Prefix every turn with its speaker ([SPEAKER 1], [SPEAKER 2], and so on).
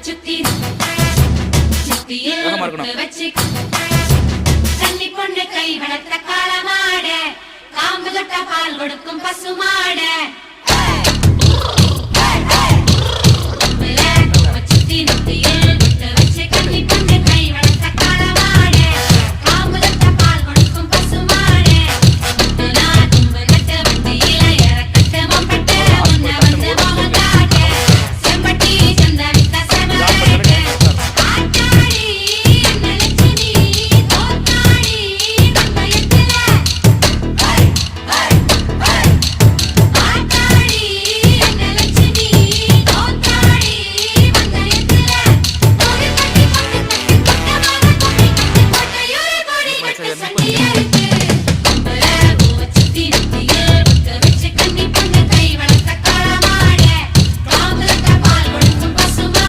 [SPEAKER 1] சுத்தி. சுத்தியே. வச்சு. கன்னி பொண்ணு கை வளர்த்த காளமாட காம்பு தொட்ட பால் கொடுக்கும் பசுமாட Yeah.